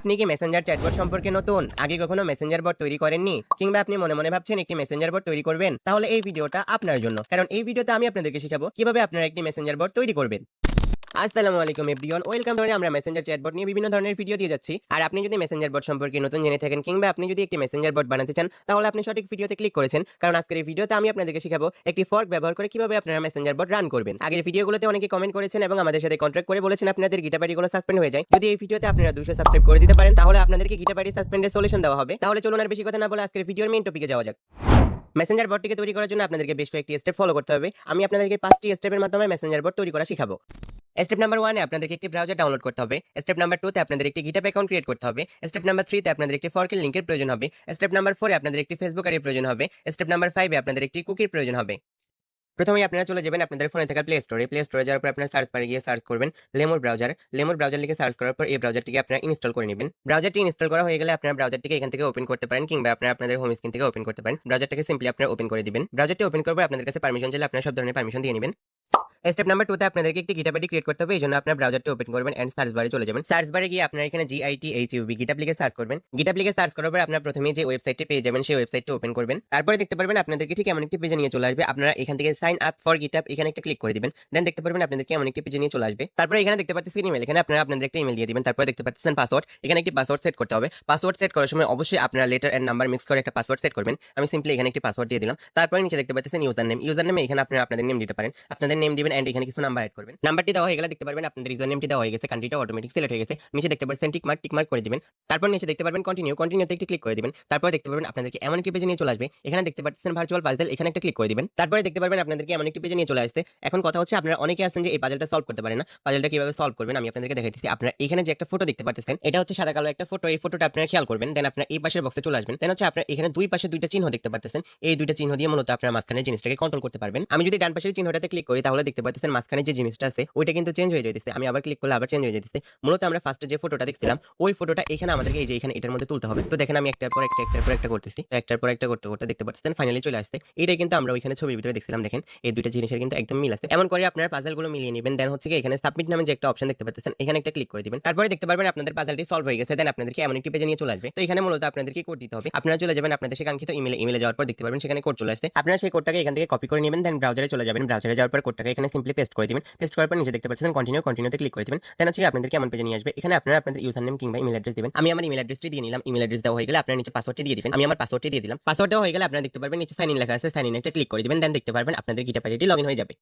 আপনি কি Messenger chatbot সম্পর্কে নতুন? আগে কখনো মেসেঞ্জার বট তৈরি করেননি? কিংবা আপনি মনে মনে ভাবছেন একটি মেসেঞ্জার বট তৈরি করবেন? তাহলে এই ভিডিওটা আপনার জন্য। কারণ এই ভিডিওতে আমি আপনাদেরকে শিখাবো কীভাবে আপনারা একটি মেসেঞ্জার বট তৈরি করবেন। আসসালামু আলাইকুম এভরিওয়ান, ওয়েলকাম ধরে আমরা মেসেঞ্জার চ্যাটবট নিয়ে বিভিন্ন ধরনের ভিডিও দিয়ে যাচ্ছি। আর আপনি যদি মেসেঞ্জার বট সম্পর্কে নতুন জেনে থাকেন কিংবা আপনি যদি একটি মেসেঞ্জার বট বানাতে চান, তাহলে আপনি সঠিক ভিডিওতে ক্লিক করেছেন। কারণ আজকের এই ভিডিওতে আমি আপনাদেরকে শেখাবো একটি ফর্ক ব্যবহার করে কীভাবে আপনারা মেসেঞ্জার বট রান করবেন। আগের ভিডিওগুলোতে অনেকে কমেন্ট করেছেন এবং আমাদের সাথে কন্ট্যাক্ট করে বলেছেন আপনাদের গিটাবাড়িগুলো সাসপেন্ড হয়ে যায়। যদি এই ভিডিওতে আপনারা দুশো সাবস্ক্রাইব করে দিতে পারেন, তাহলে আপনাদেরকে গিটাবাড়ি সাসপেন্ডের সলিউশন দেওয়া হবে। তাহলে চলুন আর বেশি কথা না বলে আজকের ভিডিওর মেইন টপিকে যাওয়া যাক। মেসেঞ্জার বটটিকে তৈরি করার জন্য আপনাদেরকে বেশ কয়েকটি স্টেপ ফলো করতে হবে। আমি আপনাদেরকে পাঁচটি স্টেপের মাধ্যমে মেসেঞ্জার বট তৈরি করা শিখাবো। স্টেপ নাম্বার ওয়ানে আপনাদেরকে একটি ব্রাউজার ডাউনলোড করতে হবে। স্টেপ নাম্বার টুতে আপনাদের একটি গিটাপ অ্যাকাউন্ট ক্রিয়েট করতে হবে। স্টেপ নাম্বার থ্রিতে আপনাদের একটি ফর্কের লিঙ্কের প্রয়োজন হবে। স্টেপ নাম্বার ফোরে আপনাদের একটি ফেসবুক আইডির প্রয়োজন হবে। স্টেপ নাম্বার ফাইভে আপনাদের একটি কুকির প্রয়োজন হবে। প্রথমে আপনারা চলে যাবেন আপনাদের ফোনে থাকা প্লে স্টোরে প্লে স্টোরে যাওয়ার পর আপনারা সার্চ বারে গিয়ে সার্চ করবেন লেমোর ব্রাউজার লেমোর ব্রাউজার লিখে সার্চ করার পর এই ব্রাউজারটিকে আপনারা ইনস্টল করে নেবেন। ব্রাউজারটি ইনস্টল করা হয়ে গেলে আপনারা ব্রাউজারটিকে এখান থেকে ওপেন করতে পারেন কিংবা আপনারা আপনাদের হোম স্ক্রিন থেকে ওপেন করতে পারেন। ব্রাউজারটাকে সিম্পলি আপনারা ওপেন করে দিবেন। ব্রাউজারটি ওপেন করবে আপনাদের কাছে পারমিশন চাইলে আপনারা সব ধরনের পারমিশন দিয়ে নেবেন। স্টেপ নাম্বার টুতে আপনাদেরকে একটি গিটাপ আইডি ক্রিয়েট করতে হবে। এই জন্য আপনার ব্রাউজারটি ওপেন করবেন এন্ড সার্চ বারে চলে যাবেন। সার্চ বারে গিয়ে আপনারা এখানে জিআইটি এইচ ইউবি গিটাপ লিখে সার্চ করবেন। গিটাপ লিখে সার্চ করার পর আপনার প্রথমে যে ওয়েবসাইটটি পেয়ে যাবেন, সেই ওয়েবসাইটটি ওপেন করবেন। তারপরে দেখতে পারবেন আপনাদেরকে ঠিক এমন একটি পেজে নিয়ে চলে আসবে। আপনারা এখান থেকে সাইন আপ ফর গিটাপ এখানে একটা ক্লিক করে দিবেন। দেন দেখতে পারবেন আপনাদেরকে এমন একটি পেজে নিয়ে চলে আসবে। তারপরে এখানে দেখতে পাচ্ছেন ইমেল এখানে আপনারা আপনাদের একটা ইমেল দিয়ে দিবেন। তারপরে দেখতে পাচ্ছেন পাসওয়ার্ড এখানে একটি পাসওয়ার্ড সেট করতে হবে। পাসওয়ার্ড সেট করার সময় অবশ্যই আপনারা লেটার এন্ড নাম্বার মিক্স করে একটা পাসওয়ার্ড সেট করবেন। আমি সিম্পলি এখানে একটি পাসওয়ার্ড দিয়ে দিলাম। তারপরে নিচে দেখতে পাচ্ছেন ইউজার নেম ইউজার নেমে এখানে আপনারা আপনাদের নেম দিতে পারেন। আপনাদের নেম দিবেন এন্ড এখানে কিছু নাম্বার অ্যাড করবেন। নাম্বারটি দেওয়া হয়ে গেলে দেখতে পারবেন আপনাদের ইউজার নেমটি দেওয়া হয়ে গেছে কান্ট্রিটা অটোমেটিক সিলেক্ট হয়ে গেছে। নিচে দেখতে পাচ্ছেন টিক মার্ক টিক মার্ক করে দিবেন। তারপর নিচে দেখতে পারবেন কন্টিনিউ কন্টিনিউতে একটি ক্লিক করে দিবেন। তারপর দেখতে পারবেন আপনাদেরকে এমন একটি পেজে নিয়ে চলে আসবে। এখানে দেখতে পাচ্ছেন ভার্চুয়াল পাজল এখানে একটা ক্লিক করে দিবেন। তারপরে দেখতে পারবেন আপনাদেরকে এমন একটি পেজে নিয়ে চলে আসছে। এখন কথা হচ্ছে আপনারা অনেকে আছেন যে এই পাজলটা সলভ করতে পারেন না। পাজলটা কীভাবে সলভ করবেন আমি আপনাদেরকে দিচ্ছি আপনারা এখানে যে একটা ফটো দেখতে পাচ্ছেন এটা হচ্ছে সাদা কালো একটা ফটো এই ফটোটা আপনারা খেয়াল করবেন। দেন আপনারা এই পাশের বক্সে চলে আসবেন। দেন হচ্ছে আপনারা এখানে দুই পাশে দুইটা চিহ্ন দেখতে পাচ্ছেন এই দুইটা চিহ্ন দিয়ে মূলত আপনার মাঝখানে জিনিসটাকে কন্ট্রোল করতে পারবেন। আমি যদি ডান পাশের চিহ্নটাতে ক্লিক করি তাহলে দেখতে পাচ্ছেন মাঝখানে যে জিনিসটা আছে, ওইটা কিন্তু চেঞ্জ হয়ে যাইতেছে। আমি আবার ক্লিক করলে আবার চেঞ্জ হয়ে যেতেছে মূলত আমরা ফার্স্টে যে ফটোটা দেখছিলাম, ওই ফটোটা এখানে আমাদেরকে এই যে এখানে এটার মধ্যে তুলতে হবে। তো দেখেন আমি একটার পর একটা, একটার পর একটা করতেছি, একটার পর একটা করতে করতে দেখতে পাচ্ছেন ফাইনালি চলে আসছে। এটাই কিন্তু আমরা ওইখানে ছবির ভিতরে দেখছিলাম, দেখেন। এই দুইটা জিনিসের কিন্তু একদম মিল আছে। এমন করে আপনারা পাজলগুলো মিলিয়ে নেবেন। দেন হচ্ছে কি, এখানে সাবমিট নামে যে একটা অপশন দেখতে পাচ্ছেন, এখানে একটা ক্লিক করে দিবেন। তারপরে দেখতে পারবেন আপনাদের পাজলটি সলভ হয়ে গেছে। দেন আপনাদেরকে এমন একটি পেজে নিয়ে চলে আসবে। তো এখানে মূলত আপনাদেরকে কোড দিতে হবে? আপনারা চলে যাবেন আপনাদের সে কাঙ্ক্ষিত ইমেলে ইমেলে যাওয়ার পর দেখতে পারবেন সেখানে কোড চলে আসছে। আপনারা সেই কোডটাকে এখান থেকে কপি করে নেবেন দেন ব্রাউজারে চলে যাবেন। ব্রাউজারে যাওয়ার পর কোডটাকে এখানে সিম্পলি পেস্ট করে দিবেন। পেস্ট করার পর নিচে দেখতে পাচ্ছেন কন্টিনিউ কন্টিনিউতে ক্লিক করে দিবেন। দেন হচ্ছে আপনাদেরকে এমন পেজে নিয়ে আসবে। এখানে আপনারা আপনাদের ইউজার নেম কিংবা ইমেল অ্যাড্রেস দিবেন। আমি আমার ইমেল অ্যাড্রেসটি দিয়ে নিলাম। ইমেল অ্যাড্রেস দেওয়া হয়ে গেলে আপনারা নিচে পাসওয়ার্ডটি দিয়ে দিবেন। আমি আমার পাসওয়ার্ডটি দিয়ে দিলাম। পাসওয়ার্ড হয়ে গেলে আপনারা দেখতে পারবেন নিচে সাইন ইন লেখা আছে। সাইন ইন একটা ক্লিক করে দিবেন। দেন দেখতে পারবেন আপনাদের লগ ইন হয়ে যাবে।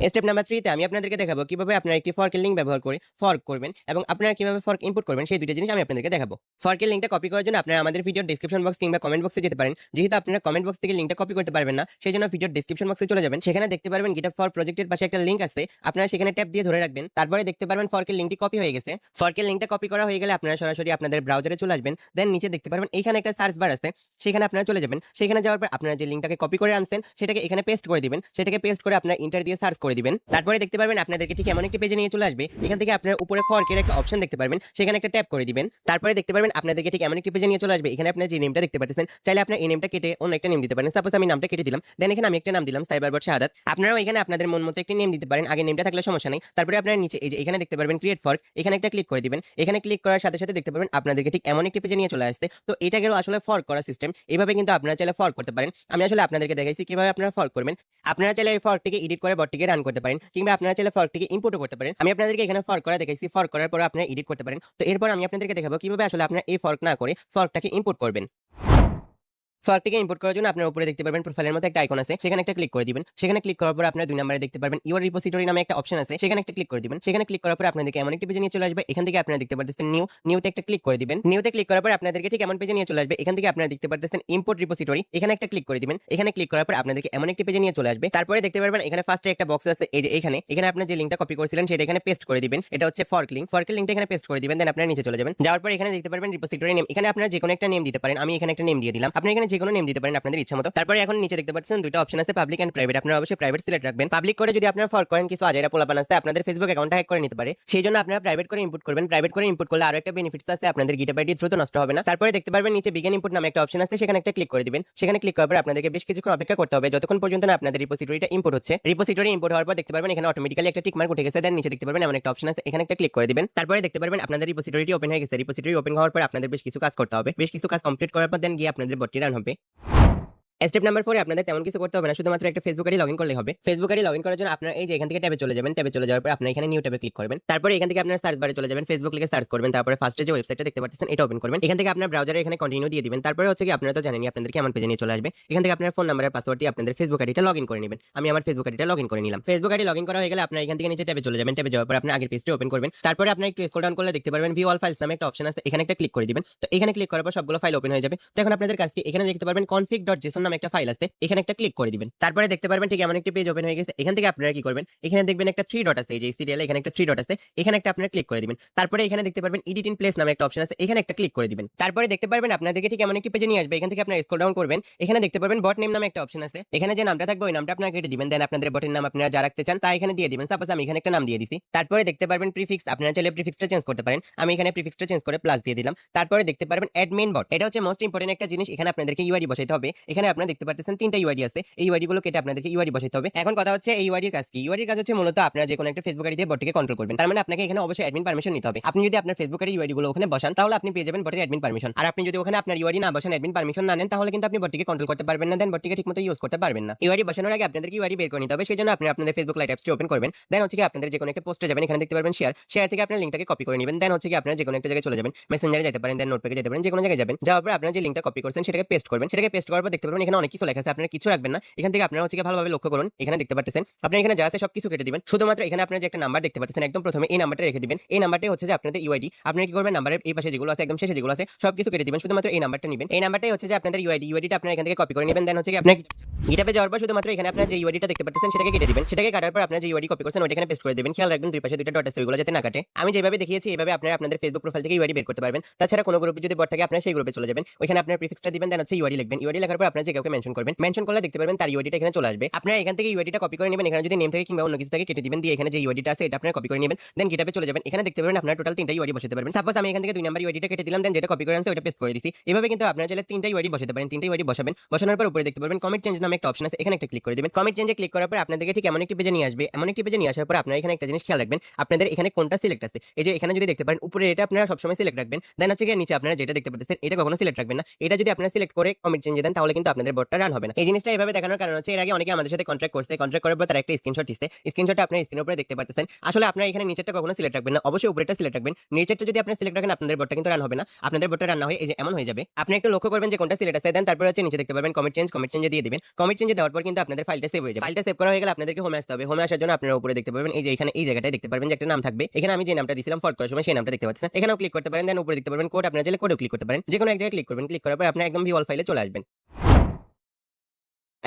স্টেপ নাম্বার থ্রিতে আমি আপনাদেরকে দেখাবো কীভাবে আপনারা একটি ফর্কের লিঙ্ক ব্যবহার করে ফর্ক করবেন এবং আপনারা কীভাবে ফর্ক ইনপুট করবেন, সেই দুইটা জিনিস আমি আপনাদেরকে দেখাবো। ফর্কের লিঙ্কটা কপি করার জন্য আপনারা আমাদের ভিডিওর ডিসক্রিপশন বক্স কিংবা কমেন্ট বক্সে যেতে পারেন। যেহেতু আপনারা কমেন্ট বক্স থেকে লিঙ্কটা কপি করতে পারবেন না সেই জন্য ভিডিওর ডিসক্রিপশন বক্সে চলে যাবেন। সেখানে দেখতে পারবেন গিটার ফর প্রজেক্টের পাশে একটা লিঙ্ক আছে। আপনারা সেখানে ট্যাপ দিয়ে ধরে রাখবেন। তারপরে দেখতে পারবেন ফর্কের লিঙ্কটি কপি হয়ে গেছে। ফর্কের লিঙ্কটা কপি করা হয়ে গেলে আপনারা সরাসরি আপনাদের ব্রাউজারে চলে আসবেন। দেন নিচে দেখতে পারবেন এখানে একটা সার্চ বার আছে। সেখানে আপনারা চলে যাবেন। সেখানে যাওয়ার পর আপনারা যে লিঙ্কটাকে কপি করে আনছেন, সেটাকে এখানে পেস্ট করে দিবেন। সেটাকে পেস্ট করে আপনার ইন্টার দিয়ে সার্চ করে দিবেন। তারপরে দেখতে পারবেন আপনাদেরকে ঠিক এমন একটি পেজে নিয়ে চলে আসবে। এখান থেকে আপনার উপরে ফর্কের একটা অপশন দেখতে পারবেন। সেখানে একটা ট্যাপ করে দিবেন। তারপরে দেখতে পারবেন আপনাদেরকে ঠিক এমন একটি পেজে নিয়ে চলে আসবে। এখানে আপনার যে নেমটা দেখতে পাচ্ছেন চাইলে আপনার এই নেমটা কেটে অন্য একটা নেম দিতে পারেন। সাপোজ আমি নামটা কেটে দিলাম। দেন এখানে আমি একটা নাম দিলাম সাইবার বট শাহাদাত আপনারাও এখানে আপনাদের মন মতো একটি নেম দিতে পারেন। আগে নেমটা থাকলে সমস্যা নেই। তারপরে আপনার নিচে এই যে এখানে দেখতে পারবেন ক্রিয়েট ফর্ক এখানে একটা ক্লিক করে দিবেন। এখানে ক্লিক করার সাথে সাথে দেখতে পারবেন আপনাদেরকে ঠিক এমন একটি পেজে নিয়ে চলে আসছে। তো এটা গেল আসলে ফর্ক করা সিস্টেম এইভাবে কিন্তু আপনারা চাইলে ফর্ক করতে পারেন। আমি আসলে আপনাদেরকে দেখাইছি কীভাবে আপনারা ফর্ক করবেন। আপনারা চাইলে এই ফর্কটিকে এডিট করে বটটিকে রান করতে পারেন কিংবা আপনারা চাইলে ফর্কটিকে ইম্পোর্টও করতে পারেন। আমি আপনাদেরকে এখানে ফর্ক করা দেখেছি ফর্ক করার পর আপনারা এডিট করতে পারেন। তো এরপর আমি আপনাদেরকে দেখাবো কীভাবে আসলে আপনারা এই ফর্ক না করে ফর্কটাকে ইম্পোর্ট করবেন। ফর্কটিকে ইম্পোর্ট করার জন্য আপনার উপরে দেখতে পারবেন প্রোফাইলের মধ্যে একটা আইকন আছে। সেখানে একটা ক্লিক করে দিবেন। সেখানে ক্লিক করার পর আপনার দুই নম্বরে দেখতে পারবেন ইউর রিপোজিটরি নামে একটা অপশন আছে। সেখানে একটা ক্লিক করে দিবেন। সেখানে ক্লিক করার পর আপনাদেরকে এমন একটি পেজে নিয়ে চলে আসবে। এখান থেকে আপনারা দেখতে পারতেছেন নিউ নিউতে একটা ক্লিক করে দিবেন। নিউতে ক্লিক করার পর আপনাদেরকে ঠিক এমন পেজে নিয়ে চলে আসবে। এখান থেকে আপনারা দেখতে পারতেছেন ইম্পোর্ট রিপোজিটরি এখানে একটা ক্লিক করে দিবেন। এখানে ক্লিক করার পর আপনাদেরকে এমন একটি পেজে নিয়ে চলে আসবে। তারপরে দেখতে পারবেন এখানে ফার্স্টে একটা বক্স আছে। এই যে এখানে। এখানে আপনি যে লিঙ্কটা কপি করেছিলেন সেটা এখানে পেস্ট করে দিবেন। এটা হচ্ছে ফর্ক লিঙ্ক ফর্কের লিঙ্কটা এখানে পেস্ট করে দিবেন। দেন আপনারা নিচে চলে যাবেন। যাওয়ার পর এখানে দেখতে পারবেন রিপোজিটরি নেম এখানে আপনারা যে কোনো একটা নেম দিতে পারেন। আমি এখানে একটা নেম দিয়ে দিলাম। আপনি এখানে যে কোনো নেম দিতে পারেন আপনাদের ইচ্ছা মতো। তারপরে এখন নিচে দেখতে পাচ্ছেন দুটো অপশন আছে পাবলিক এন্ড প্রাইভেট আপনারা অবশ্যই প্রাইভেট সিলেক্ট রাখবেন। পাবলিক করে যদি আপনারা ফর করেন, কিছু আজাইরা পোলাপান আছে আপনাদের ফেসবুক অ্যাকাউন্ট হ্যাক করে নিতে পারে। সেই জন্য আপনারা প্রাইভেট করে ইনপুট করবেন। প্রাইভেট করে ইনপুট করলে আরও একটা বেনিফিটস আছে, আপনাদের গিটার আইডি দ্রুত নষ্ট হবে না। তারপরে দেখতে পারবেন নিচে বিজ্ঞান ইনপুট নামে একটা অপশন আছে, সেখানে একটা ক্লিক করে দিবেন। সেখানে ক্লিক করার পর আপনাদেরকে বেশ কিছুক্ষণ অপেক্ষা করতে হবে। যতক্ষণ পর্যন্ত না আপনাদের রিপোজিটরিটা ইম্পোর্ট হচ্ছে। রিপোজিটরি ইম্পোর্ট হওয়ার পর দেখতে পারবেন এখানে অটোমেটিক্যালি একটা টিক মার্ক উঠে গেছে। দেন নিচে দেখতে পারবেন এমন একটা অপশন আছে, এখানে একটা ক্লিক করে দিবেন। তারপরে দেখতে পারবেন আপনাদের রিপোজিটরিটি ওপেন হয়ে গেছে। রিপোজিটরি ওপেন হওয়ার পর আপনাদের বেশ কিছু কাজ করতে হবে। বেশ কিছু কাজ কমপ্লিট করার পর দেন গিয়ে আপনাদের বটটি রান হবে। também. স্টেপ নাম্বার ফোরে আপনাদের তেমন কিছু করতে হবে না, শুধুমাত্র একটা ফেসবুক আইডি লগইন করলে হবে। ফেসবুক আইডি লগইন করার জন্য আপনারা এই যে এখান থেকে ট্যাবে চলে যাবেন, ট্যাবে চলে যাওয়ার পর আপনারা এখানে নিউ ট্যাবে ক্লিক করবেন। তারপরে এখান থেকে আপনারা সার্চ বারে চলে যাবেন ফেসবুক লিখে সার্চ করবেন, তারপরে ফার্স্টে যে ওয়েবসাইটটা দেখতে পাচ্ছেন, এটা ওপেন করবেন। এখান থেকে আপনার ব্রাউজারে এখানে কন্টিনিউ দিয়ে দিবেন। তারপরে হচ্ছে কি, আপনারা তো জানেনই আপনাদেরকে আমার পেজে নিয়ে চলে আসবে। এখান থেকে আপনার ফোন নাম্বারের পাসওয়ার্ডটি আপনাদের ফেসবুক আইডিটা লগইন করে নেবেন। আমি আমার ফেসবুক আইডিটা লগইন করে নিলাম। ফেসবুক আইডি লগইন করা হয়ে গেলে আপনারা এখান থেকে নিচে ট্যাবে চলে যাবেন। ট্যাবে যাওয়ার পর আপনার আগের পেজটি ওপেন করবেন। তারপরে আপনি একটু স্ক্রল ডাউন করলে দেখতে পারবেন ভিউ অল ফাইলস নামে একটা অপশন আছে, এখানে একটা ক্লিক করে দিবেন। তো এখানে ক্লিক করার পর সবগুলো ফাইল ওপেন হয়ে যাবে। তো এখন আপনাদের কাছে এখানে দেখতে পারবেন, config ডট জেসন নামে একটা ফাইল আছে, এখানে একটা ক্লিক করে দিবেন। তারপরে দেখতে পারবেন ঠিক এমন একটি পেজ ওপেন হয়ে গেছে। এখান থেকে আপনারা কি করবেন? এখানে দেখবেন একটা থ্রি ডট আছে, এই যে সিরিয়ালে এখানে একটা থ্রি ডট আছে। এখানে একটা আপনারা ক্লিক করে দিবেন। তারপরে এখানে দেখতে পারবেন এডিট ইন প্লেস নামে একটা অপশন আছে, এখানে একটা ক্লিক করে দিবেন। তারপরে দেখতে পারবেন আপনাদেরকে ঠিক এমন একটি পেজে নিয়ে আসবে। এখান থেকে আপনারা স্ক্রল ডাউন করবেন। এখানে দেখতে পারবেন বট নেম নামে একটা অপশন আছে। এখানে যে নামটা থাকবে, ওই নামটা আপনারা কেটে দিবেন। দেন আপনাদের বটের নাম আপনারা যা রাখতে চান, তা এখানে দিয়ে দিবেন। সাপোজ আমি এখানে একটা নাম দিয়ে দিছি। তারপরে দেখতে পারবেন প্রিফিক্স আপনারা চাইলে প্রিফিক্সটা চেঞ্জ করতে পারেন। আমি এখানে প্রিফিক্সটা চেঞ্জ করে প্লাস দিয়ে দিলাম। তারপরে দেখতে পারবেন অ্যাডমিন বট এটা হচ্ছে মোস্ট ইম্পর্টেন্ট একটা জিনিস। এখানে আপনাদেরকে ইউআইডি বসাইতে হবে। এখানে আপনারা দেখতে পাচ্ছেন তিনটা ইউআইডি আছে। এই ইউআইডি গুলো কেটে আপনাদেরকে ইউআইডি বসাইতে হবে। এখন কথা হচ্ছে এই ইউআইডির কাজ কি? ইউআইডির কাজ হচ্ছে মূলত আপনারা যে কোনো একটা ফেসবুক আইডি দিয়ে বটটিকে কন্ট্রোল করবেন। তার মানে আপনাকে এখানে অবশ্যই অ্যাডমিন পারমিশন নিতে হবে। আপনি যদি আপনার ফেসবুক আইডি ইউআইডি গুলো ওখানে বসান, তাহলে আপনি পেয়ে যাবেন বটের অ্যাডমিন পারমিশন আর আপনি যদি ওখানে আপনার ইউআইডি না বসান অ্যাডমিন পারমিশন না নেন, তাহলে কিন্তু আপনি বটটিকে কন্ট্রোল করতে পারবেন না। দেন বটটিকে ঠিকমতো ইউজ করতে পারবেন না। ইউআইডি বসানোর আগে আপনাদেরকে ইউআইডি বের করে নিতে হবে। সেই জন্য আপনি আপনাদের ফেসবুক লাইট অ্যাপসটি ওপেন করবেন। দেন হচ্ছে কি আপনাদের যে কোনো একটা পোস্টে যাবেন। এখানে দেখতে পারবেন শেয়ার শেয়ার থেকে আপনার লিঙ্কটাকে কপি করে নেবেন। দেন হচ্ছে কি আপনারা যে কোনো একটা জায়গায় চলে যাবেন। মেসেঞ্জারে যেতে পারেন দেন নোটপ্যাকে যেতে পারেন যে কোনো জায়গায় যাবেন। যাওয়ার পর আপনারা যে লিঙ্কটা কপি করছেন, সেটাকে পেস্ট করবেন। সেটাকে পেস্ট করার পর দেখতে পারবেন এখানে অনেক কিছু লেখা আছে, আপনারা কিছু রাখবেন না। এখান থেকে আপনারা হচ্ছে ভালোভাবে লক্ষ্য করুন, এখানে দেখতে পাচ্ছেন আপনি এখানে যা আছে সব কিছু কেটে দিবেন। শুধুমাত্র এখানে আপনারা যে একটা নাম্বার দেখতে পাচ্ছেন একদম প্রথমে এই নাম্বারটা রেখে দিবেন। এই নাম্বারটাই হচ্ছে যে আপনাদের ইউআইডি আপনারা কি করবেন? নাম্বারের এই পাশে যেগুলো আছে, একদম শেষে যেগুলো আছে সব কিছু কেটে দিবেন। শুধুমাত্র এই নাম্বারটা নেবেন। এই নাম্বারটাই হচ্ছে যে আপনাদের ইউআইডি ইউআইডিটা আপনারা এখান থেকে কপি করে নেবেন। দেন হচ্ছে আপনার গিটাপে যাওয়ার পর শুধুমাত্র এখানে আপনার যে ইউআইডিটা দেখতে পাচ্ছেন সেটাকে কেটে দিবেন। সেটাকে কাটার পর আপনার যে ইউআইডি কপি করছেন ওটা এখানে পেস্ট করে দিবেন। খেয়াল রাখবেন, দুই পাশে দুইটা ডট আছে, ওইগুলো যাতে না কাটে। আমি যেভাবে দেখিয়েছি এইভাবে আপনারা আপনাদের ফেসবুক প্রোফাইল থেকে ইউআইডি বের করতে পারবেন। তাছাড়া কোনো গ্রুপে যদি বট থাকে, আপনারা সেই গ্রুপে চলে যাবেন। ওইখানে আপনার প্রিফিক্সটা দিবেন দেন হচ্ছে ইউআইডি লিখবেন। ইউআইডি লেখার পর আপনার যে কাউকে মেনশন করবেন। মেনশন করলে দেখতে পারবেন তার ইউআইডিটা এখানে চলে আসবে। আপনারা এখান থেকে ইউআইডিটা কপি করে নেবেন। এখানে যদি নেম থেকে কিংবা অন্য কিছু থেকে, কেটে দিবেন। দিয়ে এখানে যে ইউআইডিটা আছে, এটা আপনারা কপি করে নেবেন। দেন গিটাপে চলে যাবেন। এখানে দেখতে পারবেন আপনারা টোটাল তিনটা ইউআইডি বসাতে পারবেন। সাপোজ আমি এখান থেকে দুই নাম্বার ইউআইডিটা কেটে দিলাম দেন যেটা কপি করে আনছে ওটা পেস্ট করে দিছি। এভাবে কিন্তু আপনারা চাইলে তিনটা ইউআইডি বসাতে পারেন। তিনটা ইউআইডি বসাবেন। বসানোর পর উপরে দেখতে পারবেন কমেন্ট চেঞ্জ নামে একটা অপশন আছে। এখানে একটা ক্লিক করে দিবেন। কমেন্ট চেঞ্জে ক্লিক করার পর আপনাদেরকে ঠিক এমন একটি পেজে নিয়ে আসবে। এমন একটি পেজে নিয়ে আসার পর আপনারা এখানে একটা জিনিস খেয়াল রাখবেন। আপনাদের এখানে কোনটা সিলেক্ট আছে? এই যে এখানে যদি দেখতে পারেন, উপরে এটা আপনারা সবসময় সিলেক্ট রাখবেন। দেন হচ্ছে গিয়ে নিচে আপনারা যেটা দেখতে পাচ্ছেন এটা কখনো সিলেক্ট রাখবেন না। এটা যদি আপনারা সিলেক্ট করে কমেন্ট চেঞ্জ দেন, তাহলে কিন্তু আপনাদের বটটা রান হবে না। এই জিনিসটা এভাবে দেখানোর কারণ হচ্ছে, এর আগে অনেকে আমাদের সাথে কন্ট্রাক্ট করছে। কন্ট্রাক্ট করার পর তারা একটা স্ক্রিনশট দিচ্ছে। স্ক্রিনশটটা আপনার স্ক্রিনের উপরে দেখতে পাচ্ছেন আসলে আপনারা এখানে নিচেরটা কখনো সিলেক্ট রাখবেন না। অবশ্যই উপরেটা সিলেক্ট রাখবেন। নিচেরটা যদি আপনি সিলেক্ট রাখেন, আপনাদের বটটা কিন্তু রান হবে না। আপনাদের বটটা রান না হয়ে, এই যে এমন হয়ে যাবে। আপনি একটু লক্ষ্য করবেন যে কোনটা সিলেক্ট আছে দেন তারপর হচ্ছে নিচে দেখতে পারবেন কমেন্ট চেঞ্জ কমেন্ট চেঞ্জে দিয়ে দিবেন। কমেন্ট চেঞ্জে দেওয়ার পর কিন্তু আপনাদের ফাইলটা সেভ হয়ে যাবে। ফাইলটা সেভ করা হয়ে গেলে আপনাদেরকে হোমে আসতে হবে। হোমে আসার জন্য আপনারা উপরে দেখতে পারবেন, এই যে এখানে, এই জায়গাটায় দেখতে পারবেন যে একটা নাম থাকবে। এখানে আমি যে নামটা দিয়েছিলাম ফট করার সময় সেই নামটা দেখতে পাচ্ছেন এখানেও ক্লিক করতে পারেন দেন উপরে দেখতে পারবেন কোড আপনারা চাইলে কোডেও ক্লিক করতে পারেন। যে কোনো এক জায়গায় ক্লিক করবেন। ক্লিক করার পর আপনি একদম ভিওয়াল ফাইলে চলে আসবেন।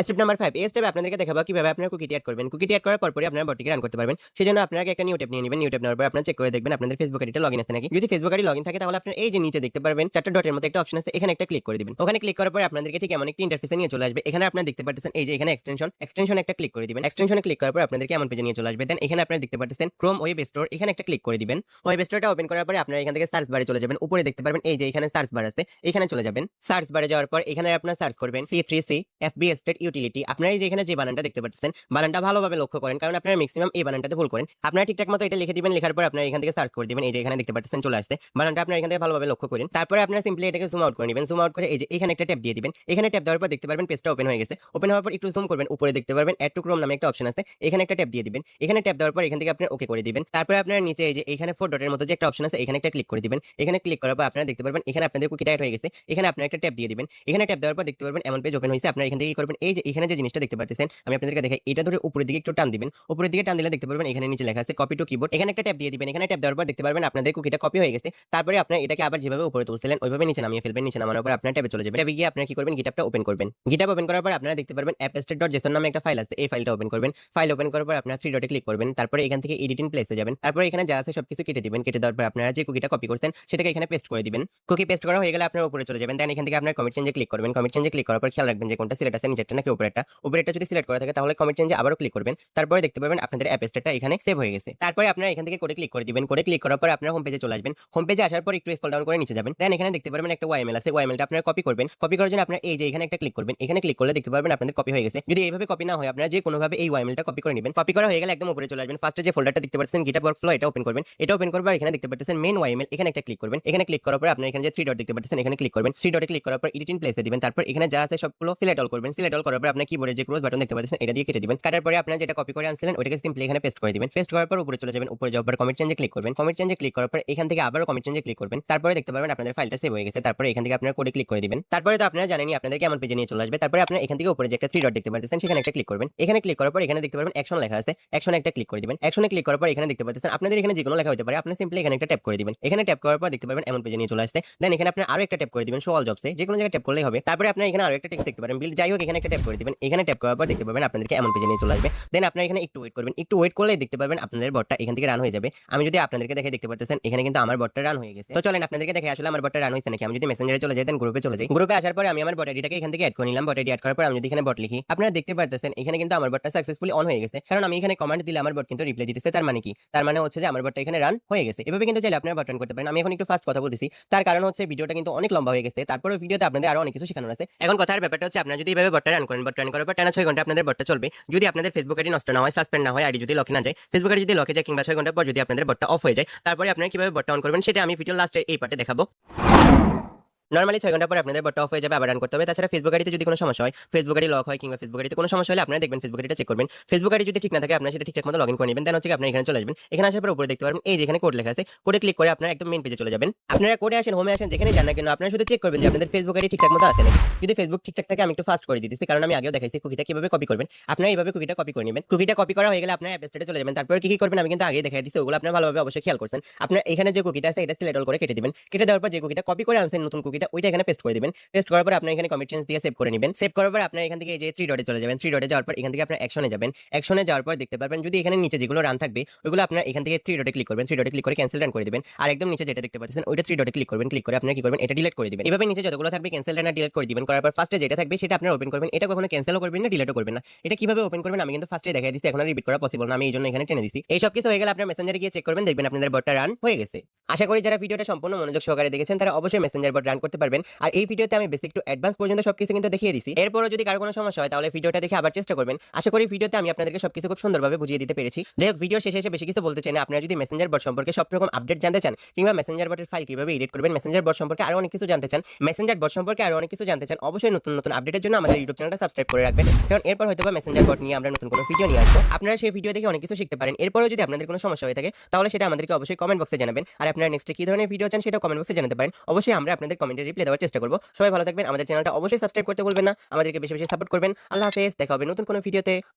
স্টেপ নাম্বার ফাইভ এই স্টেপে আপনাদেরকে দেখাবো কীভাবে আপনার কুকিটি অ্যাড করবেন। কুকিটি অ্যাড করার পরপরই আপনারা বটিকে রান করতে পারবেন। সেজন্য আপনারা একটা নিউ ট্যাব নিয়ে নেবেন। নিউ ট্যাব নেওয়ার পর আপনারা চেক করে দেখবেন আপনাদের ফেসবুক আইডিটা লগইন আছে নাকি। যদি ফেসবুক আইডি লগইন থাকে তাহলে আপনার এই যে নিচে দেখতে পারবেন, চারটা ডটের মতো একটা অপশন আছে। এখানে একটা ক্লিক করে দিবেন। ওখানে ক্লিক করার পর আপনাদেরকে ঠিক এমন একটি ইন্টারফেসে নিয়ে চলে আসবে। এখানে আপনারা দেখতে পাচ্ছেন এই যে এখানে এক্সটেনশন এক্সটেনশন একটা ক্লিক করে দিবেন। এক্সটেনশনে ক্লিক করার পর আপনাদেরকে এমন পেজে নিয়ে চলে আসবে। দেন এখানে আপনারা দেখতে পাচ্ছেন ক্রোম ওয়েব স্টোর এখানে একটা ক্লিক করে দিবেন। ওয়েব স্টোরটা ওপেন করার পরে আপনারা এখান থেকে সার্চ বারে চলে যাবেন। উপরে দেখতে পারবেন, এই যে এখানে সার্চ বার আছে, এখানে চলে যাবেন। সার্চ বারে যাওয়ার পর এখানে আপনারা সার্চ করবেন C three C FB state utility আপনারা এই যে এখানে যে বানানটা দেখতে পাচ্ছেন বানানটা ভালোভাবে লক্ষ্য করেন, কারণ আপনারা ম্যাক্সিমাম এই বানানটাতে ভুল করেন। আপনারা ঠিকঠাক মতো এটা লিখে দিবেন, লেখার পর আপনারা এখান থেকে সার্চ করে দিবেন, এই যে এখানে দেখতে পাচ্ছেন চলে আসছে। বানানটা আপনারা এখান থেকে ভালোভাবে লক্ষ্য করেন। তারপরে আপনারা সিম্পলি এটাকে জুম আউট করে নেবেন। জুম আউট করে এই যে এখানে একটা ট্যাপ দিয়ে দিবেন। এখানে ট্যাপ দেওয়ার পর দেখতে পারবেন পেজটা ওপেন হয়ে গেছে। ওপেন হওয়ার পর একটু জুম করবেন, উপরে দেখতে পারবেন অ্যাড টু ক্রোম নামে একটা অপশন আছে। এখানে একটা ট্যাপ দিয়ে দিবেন। এখানে ট্যাপ দেওয়ার পর এখান থেকে আপনারা ওকে করে দিবেন। তারপরে আপনারা নিচে এই যে এখানে ফোর ডটের মতো যে একটা অপশন আছে, এখানে একটা ক্লিক করে দিবেন। এখানে ক্লিক করার পর আপনারা দেখতে পারবেন, এখানে আপনাদের কুকি টাইট হয়ে গেছে। এখানে আপনারা একটা ট্যাপ দিয়ে দিবেন। এখানে ট্যাপ দেওয়ার পর দেখতে পারবেন এমন পেজ ওপেন হয়েছে। আপনারা এখান থেকে কি করবেন? এই যে এখানে যে জিনিসটা দেখতে পাচ্ছেন আমি আপনাদেরকে দেখাই, এটা ধরে উপরের দিকে একটু টান দিবেন। উপরের দিকে টান দিলে দেখতে পারবেন এখানে নিচে লেখা আছে কপি টু কিবোর্ড এখানে একটা ট্যাপ দিয়ে দিবেন, এখানে ট্যাপ দেওয়ার পর দেখতে পারবেন আপনাদের কুকিটা কপি হয়ে গেছে। তারপরে আপনার এটাকে আবার যেভাবে উপরে তুলছিলেন, ওইভাবে নিচে নামিয়ে ফেলবেন, নিচে নামানোর পর আপনার ট্যাবে চলে যাবেন। ট্যাবে গিয়ে আপনারা কি করবেন? গিটাপটা ওপেন করবেন। গিটাপ ওপেন করার পর আপনারা দেখতে পারবেন অ্যাপস্টেট ডট জেসন নামে একটা ফাইল আছে, এই ফাইলটা ওপেন করবেন। ফাইল ওপেন করার পর আপনারা থ্রি ডটে ক্লিক করবেন, তারপরে এখান থেকে এডিটিং প্লেসে যাবেন। তারপরে এখানে যা আছে সবকিছু কেটে দিবেন, কেটে দেওয়ার পর আপনারা যে কুকিটা কপি করছেন, সেটাকে এখানে পেস্ট করে দিবেন। কুকি পেস্ট করা হয়ে গেলে আপনার উপরে চলে যাবেন। দেন এখান থেকে আপনার কমিট চেঞ্জে ক্লিক করবেন। কমিট চেঞ্জে ক্লিক করার পর খেয়াল রাখবেন যে কোনটা সিলেক্ট আছে নিচেরটা নাকি উপরেরটা। উপরেরটা যদি সিলেক্ট করা থাকে, তাহলে কমিট চেঞ্জে আবারও ক্লিক করবেন। তারপরে দেখতে পাবেন আপনাদের অ্যাপ স্টেটটা এখানে সেভ হয়ে গেছে। তারপরে আপনারা এখান থেকে কোডে ক্লিক করে দিবেন। করে ক্লিক করার পর আপনারা হোম পেজে চলে আসবেন। হোম পেজে আসার পর একটু স্ক্রল ডাউন করে নিচে যাবেন। দেন এখানে দেখতে পারবেন একটা ওয়াইমেল আছে। ওয়াইমেলটা আপনারা কপি করবেন। কপি করার জন্য আপনারা এই যে এখানে একটা ক্লিক করবেন। এখানে ক্লিক করলে দেখতে পারবেন আপনাদের কপি হয়ে গেছে। যদি এইভাবে কপি না হয়, আপনারা যে কোনোভাবে এই ওয়াইমেলটা কপি করে নেবেন। কপি করা হয়ে গেলে একদম উপরে চলে আসবেন। ফার্স্টে যে ফোল্ডারটা দেখতে পাচ্ছেন গিটার ওয়ার্কফ্লো এটা ওপেন করবেন। এটা ওপেন করবার এখানে দেখতে পাচ্ছেন মেন ওয়াইমেল এখানে একটা ক্লিক করবেন। এখানে ক্লিক করার পর আপনারা এখানে যে থ্রি ডট দেখতে পাচ্ছেন, এখানে ক্লিক করবেন। থ্রি ডটে ক্লিক করার পর এডিটিং প্লেসে দিবেন। তারপর এখানে যা আছে সবগুলো সিলেক্ট অল করবেন। সিলেক্ট অল করার পর আপনার কিবোর্ডে যে ক্রস বাটন দেখতে পাচ্ছেন, এটা দিয়ে কেটে দিবেন। কাটার পরে আপনারা যেটা কপি করে আনছিলেন ওটাকে সিম্পলি এখানে পেস্ট করে দিবেন। পেস্ট করার পর উপরে চলে যাবেন, উপরে যাওয়ার পর কমিট চেঞ্জে ক্লিক করবেন। কমিট চেঞ্জে ক্লিক করার পর এখান থেকে আবারও কমিট চেঞ্জে ক্লিক করবেন। তারপরে দেখতে পারবেন আপনাদের ফাইলটা সেভ হয়ে গেছে। তারপরে এখান থেকে আপনারা কোডে ক্লিক করে দিবেন। তারপরে তো আপনারা জানেনই আপনাদের কেমন পেজে নিয়ে চলে আসবে। তারপরে আপনারা এখান থেকে উপরে যে একটা থ্রি ডট দেখতে পাচ্ছেন সেখানে একটা ক্লিক করবেন। এখানে ক্লিক করার পর এখানে দেখতে পারবেন অ্যাকশন লেখা আছে। অ্যাকশনে একটা ক্লিক করে দিবেন। অ্যাকশনে ক্লিক করার পর এখানে দেখতে পাচ্ছেন আপনাদের এখানে যেকোনো লেখা হতে পারে। আপনি সিম্পলি এখানে একটা ট্যাপ করে দিবেন। এখানে ট্যাপ করার পর দেখতে পারবেন এমন পেজে নিয়ে চলে আসছে। দেন এখানে আপনি আরও একটা ট্যাপ করে দিবেন শো অল জবসে যে কোনো জায়গায় ট্যাপ করলেই হবে। তারপরে আপনি এখানে আরও একটা টেক্সট দেখতে পারেন। বিল যাই হোক, এখানে একটা ট্যাপ করে দিবেন, এখানে ট্যাপ করার পর দেখতে পাবেন আপনাদেরকে এমন পেজে নিয়ে চলে আসবে। দেন আপনারা এখানে একটু ওয়েট করবেন, একটু ওয়েট করলে দেখতে পারবেন আপনাদের বটটা এখান থেকে রান হয়ে যাবে। আমি যদি আপনাদেরকে দেখে দেখতে পাচ্ছেন এখানে কিন্তু আমার বটটা রান হয়ে গেছে। তো চলেন আপনাদেরকে দেখে আসলে আমার বটটা রান হয়েছে নাকি? আমি যদি মেসেঞ্জারে চলে যাই দেন গ্রুপে চলে যাই। গ্রুপে আসার পরে আমি আমার বট আইডিটাকে এখান থেকে অ্যাড করে নিলাম। বট আইডি অ্যাড করার পর আমি যদি এখানে বট লিখি, আপনারা দেখতে পাচ্ছেন এখানে কিন্তু আমার বটটা সাকসেসফুলি অন হয়ে গেছে। কারণ আমি এখানে কমান্ড দিলে আমার বট কিন্তু রিপ্লাই দিতেছে, তার মানে কি? তার মানে হচ্ছে যে আমার বটটা এখানে রান হয়ে গেছে। এভাবে কিন্তু চাইলে আপনারা বট রান করতে পারেন। আমি এখন একটু ফাস্ট কথা বলতেছি। তার কারণ হচ্ছে ভিডিওটা কিন্তু অনেক লম্বা হয়ে গেছে। তারপরে ভিডিওতে আপনাদের আরও অনেক কিছু শেখানোর আছে। এখন কথার ব্যাপারটা হচ্ছে, আপনারা যদি এইভাবে বটটা রান করেন বট রান করার পর টানা ছয় ঘণ্টা আপনাদের বটটা চলবে। যদি আপনাদের ফেসবুক আইডি নষ্ট না হয় সাসপেন্ড না হয় আইডি যদি লকে না যায় ফেসবুক আইডি যদি লকে যায় কিংবা ছয় ঘণ্টা পর যদি আপনাদের বটটা অফ হয়ে যায়, তারপরে আপনারা কীভাবে বটটা অন করবেন, সেটা আমি ভিডিও লাস্টের এই পার্টে দেখাবো। নর্মালি ছয় ঘণ্টা পর আপনাদের বটটা অফ হয়ে যাবে, আবার রান করতে হবে। তাছাড়া ফেসবুক আইডিতে যদি কোনো সমস্যা হয় ফেসবুক আইডি লক হয় কিংবা ফেসবুক আইডিতে কোনো সমস্যা হলে আপনারা দেখবেন ফেসবুক আইডিটা চেক করবেন। ফেসবুক আইডি যদি ঠিক না থাকে, আপনারা সেটা ঠিকঠাক মতো লগ ইন করে নেবেন। দেন হচ্ছে আপনারা এখানে চলে আসবেন। এখানে আসার পর উপরে দেখতে পারবেন, এই যেখানে কোড লেখা আছে। কোডে ক্লিক করে আপনারা একদম মেন পেজে চলে যাবেন। আপনারা কোডে আসেন হোমে আসেন যেখানে যান না কেন, আপনারা শুধু চেক করবেন যে আপনাদের ফেসবুক আইডি ঠিকঠাক মতো আছে নাকি। যদি ফেসবুক ঠিকঠাক থাকে, আমি একটু ফাস্ট করে দিতেছি কারণ আমি আগেও দেখাইছি কুকিটা কীভাবে কপি করবেন। আপনারা এইভাবে কুকিটা কপি করে নেবেন। কুকিটা কপি করা হয়ে গেলে আপনারা অ্যাপ স্টেটে চলে যাবেন। তারপর কি কি করবেন, আমি কিন্তু আগে দেখাই দিচ্ছি, ওগুলো আপনারা ভালোভাবে অবশ্যই খেয়াল করছেন। আপনার এখানে যে কুকিটা আছে, এটা সিলেক্ট করে কেটে দিবেন। কেটে দেওয়ার পর যে কুকিটা কপি করে আনছেন, নতুন কুকিটা ওইটা এখানে পেস্ট করে দিবেন। পেস্ট করার পর আপনার এখানে কমিট চেঞ্জ দিয়ে সেভ করে নেবেন। সেভ করার পর আপনার এখান থেকে যে থ্রি ডটে চলে যাবেন। থ্রি ডটে যাওয়ার পর এখান থেকে আপনার অ্যাকশনে যাবেন। অ্যাকশনে যাওয়ার পর দেখতে পারবেন, যদি এখানে নিচে যেগুলো রান থাকবে, ওইগুলো আপনার এখান থেকে থ্রি ডটে ক্লিক করবেন। থ্রি ডটে ক্লিক করে ক্যান্সেল রান করে দিবেন। আর একদম নিচে যেটা দেখতে পাচ্ছেন, ওইটা থ্রি ডটে ক্লিক করবেন। ক্লিক করে আপনার কি করবেন, এটা ডিলিট করে দিবেন। এভাবে নিচে যতগুলো থাকবে ক্যান্সেল রান ডিলিট করে দিবেন। করার পর ফার্স্টে যেটা থাকবে, সেটা আপনার ওপেন করবেন। এটা কখনো ক্যান্সেলও করবেন না ডিলিটও করবেন না। এটা কীভাবে ওপেন করবেন, আমি কিন্তু ফার্স্টে দেখাই দিচ্ছি এখন রিপিট করা পসিবল না। আমি এই জন্য এখানে টেনে দিচ্ছি এই সব কিছু হয়ে গেলে আপনার মেসেঞ্জারে গিয়ে চেক করবেন। দেখবেন আপনাদের বটটা রান হয়ে গেছে। আশা করি যারা ভিডিওটা সম্পূর্ণ মনোযোগ সহকারে দেখেছেন, তারা অবশ্যই মেসেঞ্জার বট রান করতে পারবেন। আর এই ভিডিওতে আমি বেসিক টু অ্যাডভান্স পর্যন্ত সবকিছু কিন্তু দেখিয়ে দিছি। এরপরও যদি কারও কোনো সমস্যা হয়, তাহলে ভিডিওটা দেখে আবার চেষ্টা করবেন। আশা করি ভিডিওতে আমি আপনাদেরকে সবকিছু খুব সুন্দরভাবে বুঝিয়ে দিতে পেরেছি। যাই হোক ভিডিও শেষে এসে বেশি কিছু বলতে চাই না। আপনারা যদি মেসেঞ্জার বট সম্পর্কে সব রকম আপডেট জানতে চান, কিংবা মেসেঞ্জার বটের ফাইল কীভাবে এডিট করবেন মেসেঞ্জার বট সম্পর্কে আরও অনেক কিছু জানতে চান মেসেঞ্জার বট সম্পর্কে আরও অনেক কিছু জানতে চান, অবশ্যই নতুন নতুন আপডেটের জন্য আমাদের ইউটিউব চ্যানেলটা সাবস্ক্রাইব করে রাখবেন। কারণ এরপর হয়তো বা মেসেঞ্জার বট নিয়ে আমরা নতুন কোনো ভিডিও নিয়ে আসব। আপনারা সেই ভিডিও দেখে অনেক কিছু শিখতে পারেন। এরপরও যদি আপনাদের কোনো সমস্যা হয়ে থাকে, তাহলে সেটা আমাদেরকে অবশ্যই কমেন্ট বক্সে জানাবেন। আর আপনারা নেক্সট কি ধরনের ভিডিও চান সেটা কমেন্ট বক্সে জানাতে পারেন। অবশ্যই আমরা আপনাদের কমেন্টে রিপ্লাই দেওয়ার চেষ্টা করব। সবাই ভালো থাকবেন। আমাদের চ্যানেলটা অবশ্যই সাবস্ক্রাইব করতে বলবেন না। আমাদেরকে বেশি বেশি সাপোর্ট করবেন। আল্লাহ হাফেজ। দেখা হবে নতুন কোনো ভিডিওতে